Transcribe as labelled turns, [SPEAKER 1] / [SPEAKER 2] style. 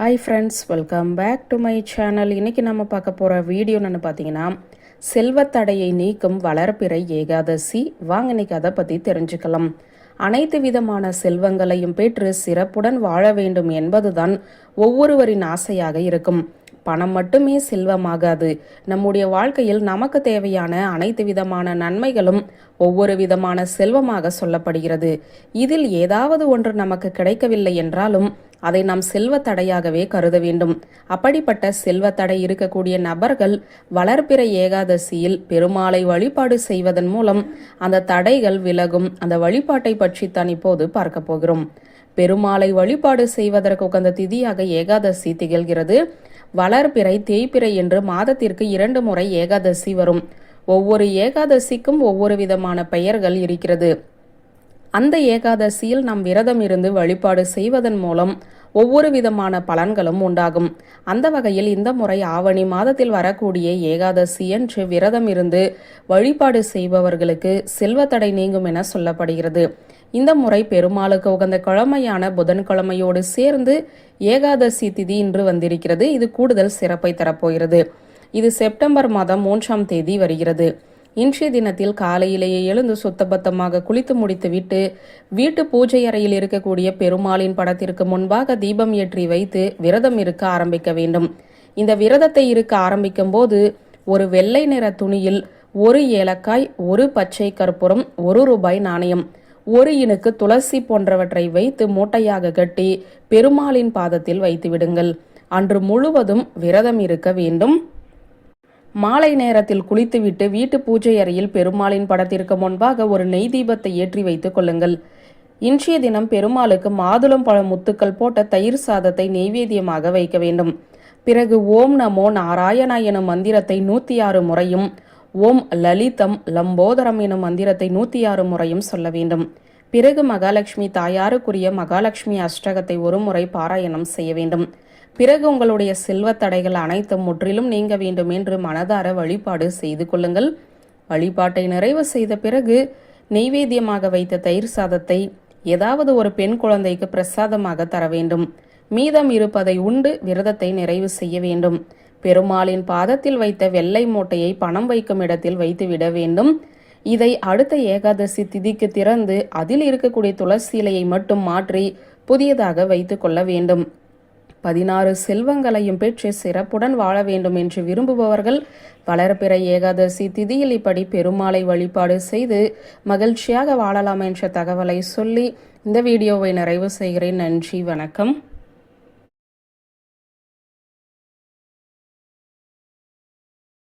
[SPEAKER 1] Hi friends welcome back to my channel இன்றைக்கி நம்ம பார்க்க போகிற வீடியோ என்னென்னு பார்த்தீங்கன்னா செல்வத்தடையை நீக்கும் வளர்பிறை ஏகாதசி. வாங்க இன்றைக்கி அதை பற்றி தெரிஞ்சுக்கலாம். அனைத்து விதமான செல்வங்களையும் பெற்று சிறப்புடன் வாழ வேண்டும் என்பதுதான் ஒவ்வொருவரின் ஆசையாக இருக்கும். பணம் மட்டுமே செல்வமாகாது. நம்முடைய வாழ்க்கையில் நமக்கு தேவையான அனைத்து விதமான நன்மைகளும் ஒவ்வொரு விதமான செல்வமாக சொல்லப்படுகிறது. இதில் ஏதாவது ஒன்று நமக்கு கிடைக்கவில்லை என்றாலும் அதை நாம் செல்வத்தடையாகவே கருத வேண்டும். அப்படிப்பட்ட செல்வத்தடை இருக்கக்கூடிய நபர்கள் வளர்பிற ஏகாதசியில் பெருமாளை வழிபாடு செய்வதன் மூலம் அந்த தடைகள் விலகும். அந்த வழிபாட்டை பற்றி தான் இப்போது பார்க்க போகிறோம். பெருமாளை வழிபாடு செய்வதற்கு உகந்த திதியாக ஏகாதசி திகழ்கிறது. வளர்பிறை தேய்பிறை என்று மாதத்திற்கு இரண்டு முறை ஏகாதசி வரும். ஒவ்வொரு ஏகாதசிக்கும் ஒவ்வொரு விதமான பெயர்கள் இருக்கிறது. அந்த ஏகாதசியில் நாம் விரதம் இருந்து வழிபாடு செய்வதன் மூலம் ஒவ்வொரு விதமான பலன்களும் உண்டாகும். அந்த வகையில் இந்த முறை ஆவணி மாதத்தில் வரக்கூடிய ஏகாதசி என்று விரதம் இருந்து வழிபாடு செய்பவர்களுக்கு செல்வத்தடை நீங்கும் என சொல்லப்படுகிறது. இந்த முறை பெருமாளுக்கு உகந்த கிழமையான புதன்கிழமையோடு சேர்ந்து ஏகாதசி திதி இன்று வந்திருக்கிறது. இது கூடுதல் சிறப்பை தரப்போகிறது. இது செப்டம்பர் மாதம் மூன்றாம் தேதி வருகிறது. இன்றைய தினத்தில் காலையிலேயே எழுந்து சுத்தபத்தமாக குளித்து முடித்துவிட்டு வீட்டு பூஜை அறையில் இருக்கக்கூடிய பெருமாளின் படத்திற்கு முன்பாக தீபம் ஏற்றி வைத்து விரதம் இருக்க ஆரம்பிக்க வேண்டும். இந்த விரதத்தை இருக்க ஆரம்பிக்கும் போது ஒரு வெள்ளை நிற துணியில் ஒரு ஏலக்காய் ஒரு பச்சை கற்பூரம் ஒரு ரூபாய் நாணயம் ஒரு இனுக்கு துளசி போன்றவற்றை வைத்து மூட்டையாக கட்டி பெருமாளின் பாதத்தில் வைத்து விடுங்கள். அன்று முழுவதும் விரதம் இருக்க வேண்டும். மாலை நேரத்தில் குளித்துவிட்டு வீட்டு பூஜை அறையில் பெருமாளின் படத்திற்கு முன்பாக ஒரு நெய் தீபத்தை ஏற்றி வைத்துக் கொள்ளுங்கள். இன்றைய தினம் பெருமாளுக்கு மாதுளம் பழ முத்துக்கள் போட்ட தயிர் சாதத்தை நெய்வேத்தியமாக வைக்க வேண்டும். பிறகு ஓம் நமோ நாராயணா எனும் மந்திரத்தை நூத்தி ஆறு முறையும் ஓம் லலிதம் லம்போதரம் எனும் மந்திரத்தை நூத்தி ஆறு முறையும் சொல்ல வேண்டும். பிறகு மகாலட்சுமி தாயாருக்குரிய மகாலட்சுமி அஷ்டகத்தை ஒரு முறை பாராயணம் செய்ய வேண்டும். பிறகு உங்களுடைய செல்வத் தடைகள் அனைத்தும் முற்றிலும் நீங்க வேண்டும் என்று மனதார வழிபாடு செய்து கொள்ளுங்கள். வழிபாட்டை நிறைவு செய்த பிறகு நெய்வேத்தியமாக வைத்த தயிர் சாதத்தை ஏதாவது ஒரு பெண் குழந்தைக்கு பிரசாதமாக தர வேண்டும். மீதம் இருப்பதை உண்டு விரதத்தை நிறைவு செய்ய வேண்டும். பெருமாளின் பாதத்தில் வைத்த வெள்ளை மூட்டையை பணம் வைக்கும் இடத்தில் வைத்துவிட வேண்டும். இதை அடுத்த ஏகாதசி திதிக்கு திறந்து அதில் இருக்கக்கூடிய துளசி இலையை மட்டும் மாற்றி புதியதாக வைத்துக்கொள்ள வேண்டும். பதினாறு செல்வங்களையும் பெற்று சிறப்புடன் வாழ வேண்டும் என்று விரும்புபவர்கள் வளர்பிற ஏகாதசி திதியில் இப்படி பெருமாளை வழிபாடு செய்து மகிழ்ச்சியாக வாழலாம் என்ற தகவலை சொல்லி இந்த வீடியோவை நிறைவு செய்கிறேன். நன்றி வணக்கம்.